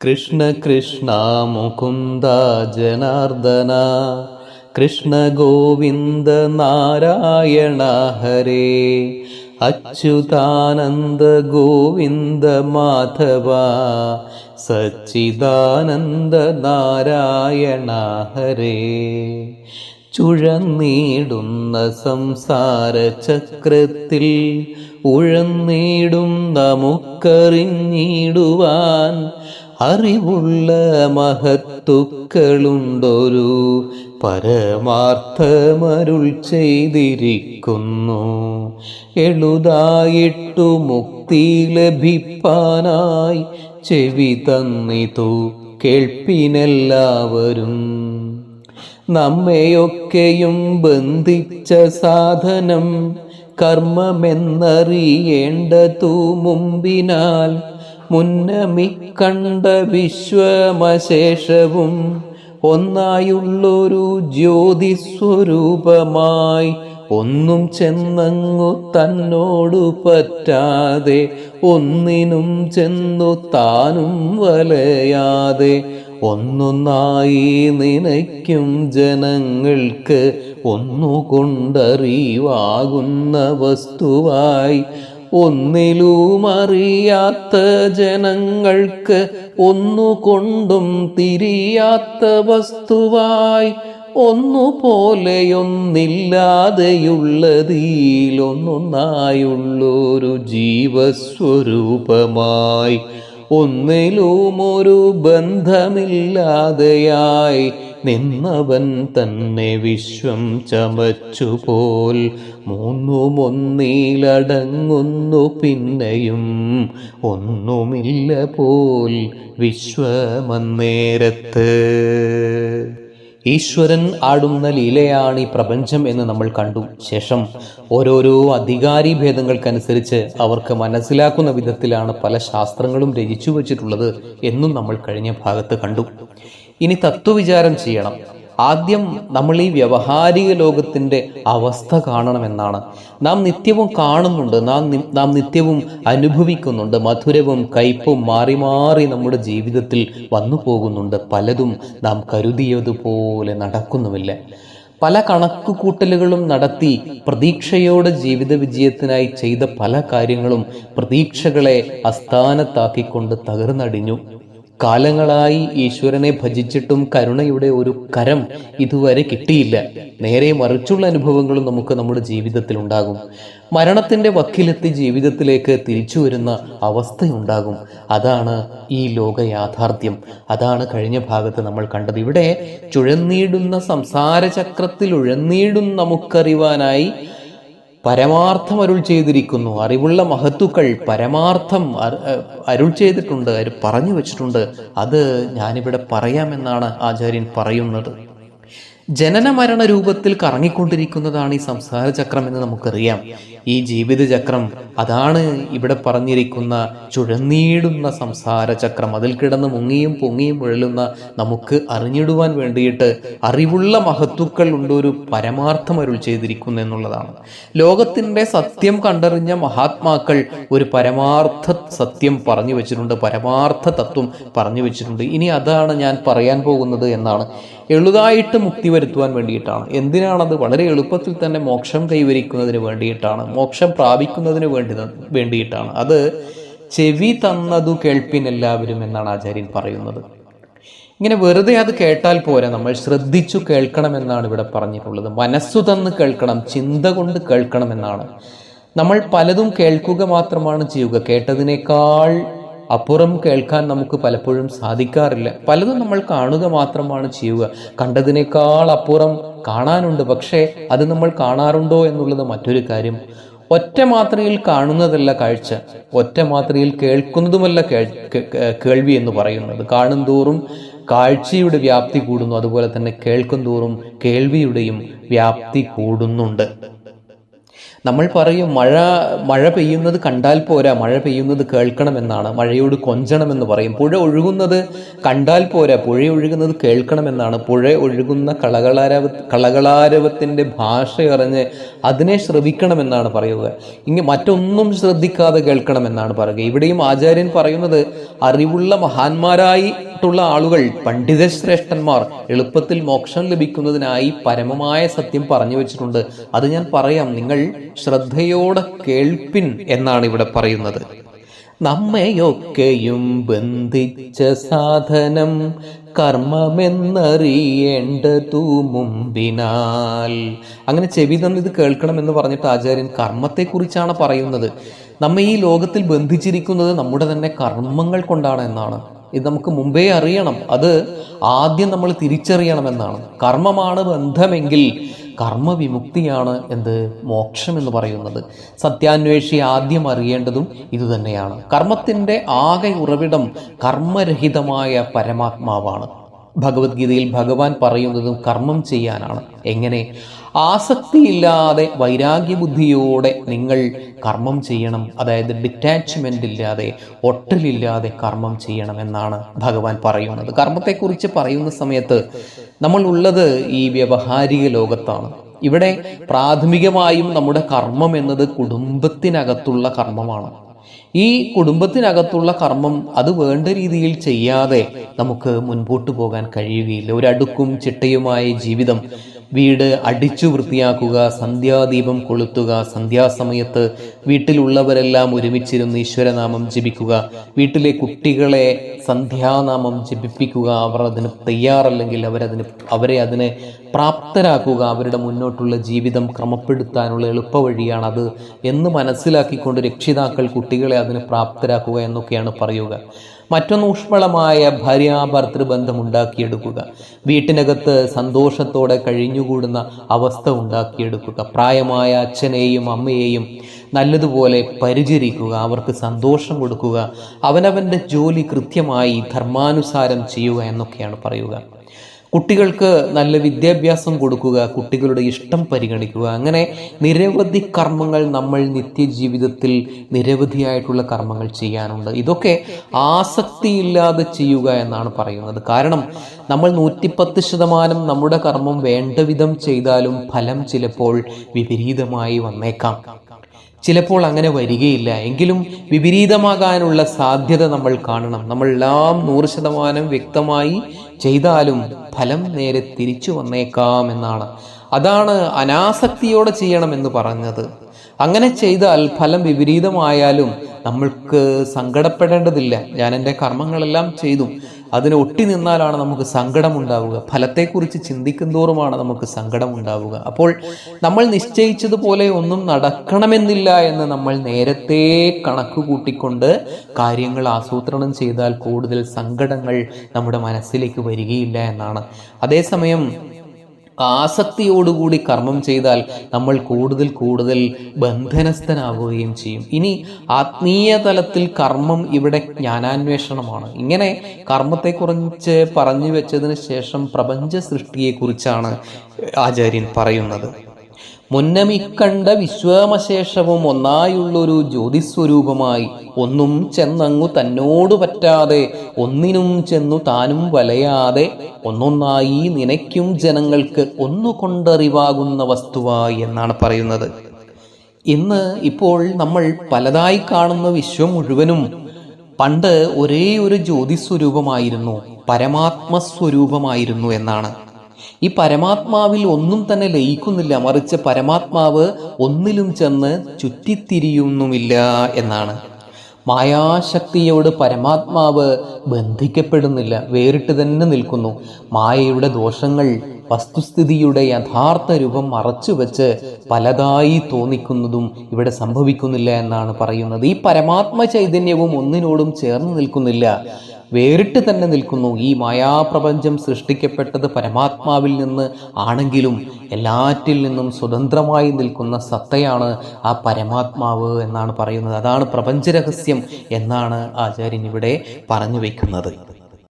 കൃഷ്ണ കൃഷ്ണ മുകുന്ദ ജനാർദന കൃഷ്ണ ഗോവിന്ദ നാരായണ ഹരേ അച്യുതാനന്ദ ഗോവിന്ദ മാധവ സച്ചിദാനന്ദ നാരായണ ഹരേ. ചുഴന്നീടുന്ന സംസാര ചക്രത്തിൽ ഉഴന്നീടും നമുക്കറിഞ്ഞിടുവാൻ അറിവുള്ള മഹത്തുക്കളുണ്ടൊരു പരമാർത്ഥമരുൾ ചെയ്തിരിക്കുന്നു. എളുതായിട്ടു മുക്തി ലഭിപ്പാനായി ചെവി തന്നിതു കേൾപ്പിനെല്ലാവരും. നമ്മയൊക്കെയും ബന്ധിച്ച സാധനം കർമ്മമെന്നറിയേണ്ടതു മുമ്പിനാൽ മുന്നമിക്കണ്ട വിശ്വമശേഷവും ഒന്നായുള്ളൊരു ജ്യോതിസ്വരൂപമായി ഒന്നും ചെന്നങ്ങു തന്നോടു പറ്റാതെ ഒന്നിനും ചെന്നു താനും വലയാതെ ഒന്നൊന്നായി നിനയ്ക്കും ജനങ്ങൾക്ക് ഒന്നുകൊണ്ടറിവാകുന്ന വസ്തുവായി ഒന്നിലും അറിയാത്ത ജനങ്ങൾക്ക് ഒന്നുകൊണ്ടും തിരിയാത്ത വസ്തുവായി ഒന്നുപോലെയൊന്നില്ലാതെയുള്ളതിലൊന്നൊന്നായുള്ളൊരു ജീവസ്വരൂപമായി ഒന്നിലും ഒരു ബന്ധമില്ലാതെയായി നിന്നവൻ തന്നെ വിശ്വം ചമച്ചുപോൽ. മൂന്നും ഒന്നിലടങ്ങുന്നു പിന്നെയും. ഒന്നുമില്ല പോൽ വിശ്വമന്നേരത്ത്. ഈശ്വരൻ ആടുന്ന ലീലയാണ് ഈ പ്രപഞ്ചം എന്ന് നമ്മൾ കണ്ടു. ശേഷം ഓരോരോ അധികാരി ഭേദങ്ങൾക്കനുസരിച്ച് അവർക്ക് മനസ്സിലാക്കുന്ന വിധത്തിലാണ് പല ശാസ്ത്രങ്ങളും രചിച്ചു വച്ചിട്ടുള്ളത് എന്നും നമ്മൾ കഴിഞ്ഞ ഭാഗത്ത് കണ്ടു. ഇനി തത്വവിചാരം ചെയ്യണം. ആദ്യം നമ്മൾ ഈ വ്യവഹാരിക ലോകത്തിന്റെ അവസ്ഥ കാണണമെന്നാണ്. നാം നിത്യവും കാണുന്നുണ്ട്. നാം നാം നിത്യവും അനുഭവിക്കുന്നുണ്ട്. മധുരവും കയ്പും മാറി മാറി നമ്മുടെ ജീവിതത്തിൽ വന്നു പോകുന്നുണ്ട്. പലതും നാം കരുതിയതുപോലെ നടക്കുന്നുമില്ല. പല കണക്കുകൂട്ടലുകളും നടത്തി പ്രതീക്ഷയോടെ ജീവിത വിജയത്തിനായി ചെയ്ത പല കാര്യങ്ങളും പ്രതീക്ഷകളെ അസ്ഥാനത്താക്കിക്കൊണ്ട് തകർന്നടിഞ്ഞു. കാലങ്ങളായി ഈശ്വരനെ ഭജിച്ചിട്ടും കരുണയുടെ ഒരു കരം ഇതുവരെ കിട്ടിയില്ല. നേരെ മറിച്ചുള്ള അനുഭവങ്ങളും നമുക്ക് നമ്മുടെ ജീവിതത്തിൽ ഉണ്ടാകും മരണത്തിന്റെ വക്കിലെത്തി ജീവിതത്തിലേക്ക് തിരിച്ചു വരുന്ന അവസ്ഥയുണ്ടാകും. അതാണ് ഈ ലോക യാഥാർത്ഥ്യം. അതാണ് കഴിഞ്ഞ ഭാഗത്ത് നമ്മൾ കണ്ടത്. ഇവിടെ ചുഴന്നീടുന്ന സംസാര ചക്രത്തിൽ ഉഴന്നീടും നമുക്കറിവാനായി പരമാർത്ഥം അരുൾ ചെയ്തിരിക്കുന്നു. അറിവുള്ള മഹത്തുക്കൾ പരമാർത്ഥം അരുൾ ചെയ്തിട്ടുണ്ട് അവർ പറഞ്ഞു വെച്ചിട്ടുണ്ട്. അത് ഞാനിവിടെ പറയാമെന്നാണ് ആചാര്യൻ പറയുന്നത്. ജനന മരണ രൂപത്തിൽ കറങ്ങിക്കൊണ്ടിരിക്കുന്നതാണ് ഈ സംസാര ചക്രം എന്ന് നമുക്കറിയാം. ഈ ജീവിത ചക്രം അതാണ് ഇവിടെ പറഞ്ഞിരിക്കുന്ന ചുഴന്നീടുന്ന സംസാര ചക്രം. അതിൽ കിടന്ന് മുങ്ങിയും പൊങ്ങിയും ഉഴലുന്ന നമുക്ക് അറിഞ്ഞിടുവാൻ വേണ്ടിയിട്ട് അറിവുള്ള മഹത്തുക്കൾ ഉണ്ടൊരു പരമാർത്ഥം അരുൾ ചെയ്തിരിക്കുന്നു എന്നുള്ളതാണ്. ലോകത്തിന്റെ സത്യം കണ്ടറിഞ്ഞ മഹാത്മാക്കൾ ഒരു പരമാർത്ഥ സത്യം പറഞ്ഞു വെച്ചിട്ടുണ്ട് പരമാർത്ഥ തത്വം പറഞ്ഞു വെച്ചിട്ടുണ്ട്. ഇനി അതാണ് ഞാൻ പറയാൻ പോകുന്നത് എന്നാണ്. എളുതായിട്ട് മുക്തി വരുത്തുവാൻ വേണ്ടിയിട്ടാണ്. എന്തിനാണത്? വളരെ എളുപ്പത്തിൽ തന്നെ മോക്ഷം കൈവരിക്കുന്നതിന് വേണ്ടിയിട്ടാണ്. മോക്ഷം പ്രാപിക്കുന്നതിന് വേണ്ടി വേണ്ടിയിട്ടാണ്. അത് ചെവി തന്നതു കേൾപ്പിൻ എല്ലാവരും എന്നാണ് ആചാര്യൻ പറയുന്നത്. ഇങ്ങനെ വെറുതെ അത് കേട്ടാൽ പോരാ. നമ്മൾ ശ്രദ്ധിച്ചു കേൾക്കണം എന്നാണ് ഇവിടെ പറഞ്ഞിട്ടുള്ളത്. മനസ്സു തന്ന് കേൾക്കണം ചിന്ത കൊണ്ട് കേൾക്കണം എന്നാണ് നമ്മൾ പലതും കേൾക്കുക മാത്രമാണ് ചെയ്യുക. കേട്ടതിനേക്കാൾ അപ്പുറം കേൾക്കാൻ നമുക്ക് പലപ്പോഴും സാധിക്കാറില്ല. പലതും നമ്മൾ കാണുക മാത്രമാണ് ചെയ്യുക. കണ്ടതിനേക്കാൾ അപ്പുറം കാണാനുണ്ട്. പക്ഷേ അത് നമ്മൾ കാണാറുണ്ടോ എന്നുള്ളത് മറ്റൊരു കാര്യം. ഒറ്റ മാത്രയിൽ കാണുന്നതല്ല കാഴ്ച. ഒറ്റ മാത്രയിൽ കേൾക്കുന്നതുമല്ല കേൾവി എന്ന് പറയുന്നത്. കാണും തോറും കാഴ്ചയുടെ വ്യാപ്തി കൂടുന്നു. അതുപോലെ തന്നെ കേൾക്കും തോറും കേൾവിയുടെയും വ്യാപ്തി കൂടുന്നുണ്ട്. നമ്മൾ പറയും മഴ മഴ പെയ്യുന്നത് കണ്ടാൽ പോരാ മഴ പെയ്യുന്നത് കേൾക്കണമെന്നാണ് മഴയോട് കൊഞ്ചണമെന്ന് പറയും. പുഴ ഒഴുകുന്നത് കണ്ടാൽ പോരാ പുഴ ഒഴുകുന്നത് കേൾക്കണമെന്നാണ് പുഴ ഒഴുകുന്ന കളകളാരവ കളകളാരവത്തിന്റെ ഭാഷയറിഞ്ഞ് അതിനെ ശ്രവിക്കണമെന്നാണ് പറയുക ഇങ്ങനെ മറ്റൊന്നും ശ്രദ്ധിക്കാതെ കേൾക്കണമെന്നാണ് പറയുക. ഇവിടെയും ആചാര്യൻ പറയുന്നത് അറിവുള്ള മഹാന്മാരായിട്ടുള്ള ആളുകൾ പണ്ഡിത ശ്രേഷ്ഠന്മാർ എളുപ്പത്തിൽ മോക്ഷം ലഭിക്കുന്നതിനായി പരമമായ സത്യം പറഞ്ഞു വെച്ചിട്ടുണ്ട്. അത് ഞാൻ പറയാം. നിങ്ങൾ ശ്രദ്ധയോടെ കേൾപ്പിൻ എന്നാണ് ഇവിടെ പറയുന്നത്. നമ്മയൊക്കെയും ബന്ധിച്ച സാധനം കർമ്മമെന്നറിയേണ്ടതു മുമ്പിനാൽ. അങ്ങനെ ചെവി തന്നെ ഇത് കേൾക്കണമെന്ന് പറഞ്ഞിട്ട് ആചാര്യൻ കർമ്മത്തെക്കുറിച്ചാണ് പറയുന്നത്. നമ്മെ ഈ ലോകത്തിൽ ബന്ധിച്ചിരിക്കുന്നത് നമ്മുടെ തന്നെ കർമ്മങ്ങൾ കൊണ്ടാണ് എന്നാണ്. ഇത് നമുക്ക് മുമ്പേ അറിയണം. അത് ആദ്യം നമ്മൾ തിരിച്ചറിയണമെന്നാണ്. കർമ്മമാണ് ബന്ധമെങ്കിൽ കർമ്മവിമുക്തിയാണ് എന്ത്? മോക്ഷം എന്ന് പറയുന്നത്. സത്യാന്വേഷി ആദ്യം അറിയേണ്ടതും ഇതുതന്നെയാണ് കർമ്മത്തിന്റെ ആകെ ഉറവിടം കർമ്മരഹിതമായ പരമാത്മാവാണ്. ഭഗവത്ഗീതയിൽ ഭഗവാൻ പറയുന്നതും കർമ്മം ചെയ്യാനാണ്. എങ്ങനെ? ആസക്തിയില്ലാതെ വൈരാഗ്യബുദ്ധിയോടെ നിങ്ങൾ കർമ്മം ചെയ്യണം. അതായത് ഡിറ്റാച്ച്മെന്റ് ഇല്ലാതെ ഒട്ടലില്ലാതെ കർമ്മം ചെയ്യണമെന്നാണ് ഭഗവാൻ പറയുന്നത്. കർമ്മത്തെക്കുറിച്ച് പറയുന്ന സമയത്ത് നമ്മൾ ഉള്ളത് ഈ വ്യവഹാരിക ലോകത്താണ്. ഇവിടെ പ്രാഥമികമായും നമ്മുടെ കർമ്മം എന്നത് കുടുംബത്തിനകത്തുള്ള കർമ്മമാണ്. ഈ കുടുംബത്തിനകത്തുള്ള കർമ്മം അത് വേണ്ട രീതിയിൽ ചെയ്യാതെ നമുക്ക് മുൻപോട്ട് പോകാൻ കഴിയുകയില്ല. ഒരടുക്കും ചിട്ടയുമായ ജീവിതം. വീട് അടിച്ചു വൃത്തിയാക്കുക സന്ധ്യാദീപം കൊളുത്തുക സന്ധ്യാസമയത്ത് വീട്ടിലുള്ളവരെല്ലാം ഒരുമിച്ചിരുന്ന് ഈശ്വരനാമം ജപിക്കുക വീട്ടിലെ കുട്ടികളെ സന്ധ്യാനാമം ജപിപ്പിക്കുക അവർ അതിന് തയ്യാറല്ലെങ്കിൽ അവരതിന് അവരെ അതിനെ പ്രാപ്തരാക്കുക അവരുടെ മുന്നോട്ടുള്ള ജീവിതം ക്രമപ്പെടുത്താനുള്ള എളുപ്പവഴിയാണത് എന്ന് മനസ്സിലാക്കിക്കൊണ്ട് രക്ഷിതാക്കൾ കുട്ടികളെ അതിന് പ്രാപ്തരാക്കുക എന്നൊക്കെയാണ് പറയുക. മറ്റൊന്ന് ഊഷ്മളമായ ഭാര്യാഭർത്തൃബന്ധം ഉണ്ടാക്കിയെടുക്കുക വീട്ടിനകത്ത് സന്തോഷത്തോടെ കഴിഞ്ഞുകൂടുന്ന അവസ്ഥ ഉണ്ടാക്കിയെടുക്കുക. പ്രായമായ അച്ഛനെയും അമ്മയെയും നല്ലതുപോലെ പരിചരിക്കുക. അവർക്ക് സന്തോഷം കൊടുക്കുക. അവനവന്റെ ജോലി കൃത്യമായി ധർമാനുസാരം ചെയ്യുക എന്നൊക്കെയാണ് പറയുക. കുട്ടികൾക്ക് നല്ല വിദ്യാഭ്യാസം കൊടുക്കുക കുട്ടികളുടെ ഇഷ്ടം പരിഗണിക്കുക അങ്ങനെ നിരവധി കർമ്മങ്ങൾ നമ്മൾ നിത്യജീവിതത്തിൽ നിരവധിയായിട്ടുള്ള കർമ്മങ്ങൾ ചെയ്യാനുണ്ട്. ഇതൊക്കെ ആസക്തിയില്ലാതെ ചെയ്യുക എന്നാണ് പറയുന്നത്. കാരണം നമ്മൾ നൂറ്റിപ്പത്ത് ശതമാനം നമ്മുടെ കർമ്മം വേണ്ട വിധം ചെയ്താലും ഫലം ചിലപ്പോൾ വിപരീതമായി വന്നേക്കാം. ചിലപ്പോൾ അങ്ങനെ വരികയില്ല. എങ്കിലും വിപരീതമാകാനുള്ള സാധ്യത നമ്മൾ കാണണം. നമ്മളെല്ലാം നൂറ് ശതമാനം വ്യക്തമായി ചെയ്താലും ഫലം നേരെ തിരിച്ചു വന്നേക്കാം എന്നാണ്. അതാണ് അനാസക്തിയോടെ ചെയ്യണം എന്ന് പറഞ്ഞത്. അങ്ങനെ ചെയ്താൽ ഫലം വിപരീതമായാലും നമ്മൾക്ക് സങ്കടപ്പെടേണ്ടതില്ല. ഞാൻ എന്റെ കർമ്മങ്ങളെല്ലാം ചെയ്തു. അതിന് ഒട്ടി നിന്നാലാണ് നമുക്ക് സങ്കടമുണ്ടാവുക. ഫലത്തെക്കുറിച്ച് ചിന്തിക്കും തോറുമാണ് നമുക്ക് സങ്കടമുണ്ടാവുക. അപ്പോൾ നമ്മൾ നിശ്ചയിച്ചതുപോലെ ഒന്നും നടക്കണമെന്നില്ല എന്ന് നമ്മൾ നേരത്തെ കണക്ക് കൂട്ടിക്കൊണ്ട് കാര്യങ്ങൾ ആസൂത്രണം ചെയ്താൽ കൂടുതൽ സങ്കടങ്ങൾ നമ്മുടെ മനസ്സിലേക്ക് വരികയില്ല എന്നാണ്. അതേസമയം ആസക്തിയോടുകൂടി കർമ്മം ചെയ്താൽ നമ്മൾ കൂടുതൽ കൂടുതൽ ബന്ധനസ്ഥനാവുകയും ചെയ്യും. ഇനി ആത്മീയ തലത്തിൽ കർമ്മം ഇവിടെ ജ്ഞാനാന്വേഷണമാണ്. ഇങ്ങനെ കർമ്മത്തെക്കുറിച്ച് പറഞ്ഞു വെച്ചതിന് ശേഷം പ്രപഞ്ച സൃഷ്ടിയെക്കുറിച്ചാണ് ആചാര്യൻ പറയുന്നത്. മുന്നമിക്കണ്ട വിശ്വാമശേഷവും ഒന്നായുള്ളൊരു ജ്യോതിസ്വരൂപമായി ഒന്നും ചെന്നങ്ങു തന്നോട് പറ്റാതെ ഒന്നിനും ചെന്നു താനും വലയാതെ ഒന്നൊന്നായി നിനയ്ക്കും ജനങ്ങൾക്ക് ഒന്നുകൊണ്ടറിവാകുന്ന വസ്തുവായി എന്നാണ് പറയുന്നത്. ഇന്ന് ഇപ്പോൾ നമ്മൾ പലതായി കാണുന്ന വിശ്വം മുഴുവനും പണ്ട് ഒരേ ഒരു ജ്യോതിസ്വരൂപമായിരുന്നു പരമാത്മസ്വരൂപമായിരുന്നു എന്നാണ്. ഈ പരമാത്മാവിൽ ഒന്നും തന്നെ ലയിക്കുന്നില്ല. മറിച്ച് പരമാത്മാവ് ഒന്നിലും ചെന്ന് ചുറ്റിത്തിരിയുന്നുമില്ല എന്നാണ്. മായാശക്തിയോട് പരമാത്മാവ് ബന്ധിക്കപ്പെടുന്നില്ല. വേറിട്ട് തന്നെ നിൽക്കുന്നു. മായയുടെ ദോഷങ്ങൾ വസ്തുസ്ഥിതിയുടെ യഥാർത്ഥ രൂപം മറച്ചുവെച്ച് പലതായി തോന്നിക്കുന്നതും ഇവിടെ സംഭവിക്കുന്നില്ല എന്നാണ് പറയുന്നത്. ഈ പരമാത്മ ചൈതന്യവും ഒന്നിനോടും ചേർന്ന് നിൽക്കുന്നില്ല. വേറിട്ട് തന്നെ നിൽക്കുന്നു. ഈ മായാപ്രപഞ്ചം സൃഷ്ടിക്കപ്പെട്ടത് പരമാത്മാവിൽ നിന്ന് ആണെങ്കിലും എല്ലാറ്റിൽ നിന്നും സ്വതന്ത്രമായി നിൽക്കുന്ന സത്തയാണ് ആ പരമാത്മാവ് എന്നാണ് പറയുന്നത്. അതാണ് പ്രപഞ്ചരഹസ്യം എന്നാണ് ആചാര്യൻ ഇവിടെ പറഞ്ഞു വയ്ക്കുന്നത്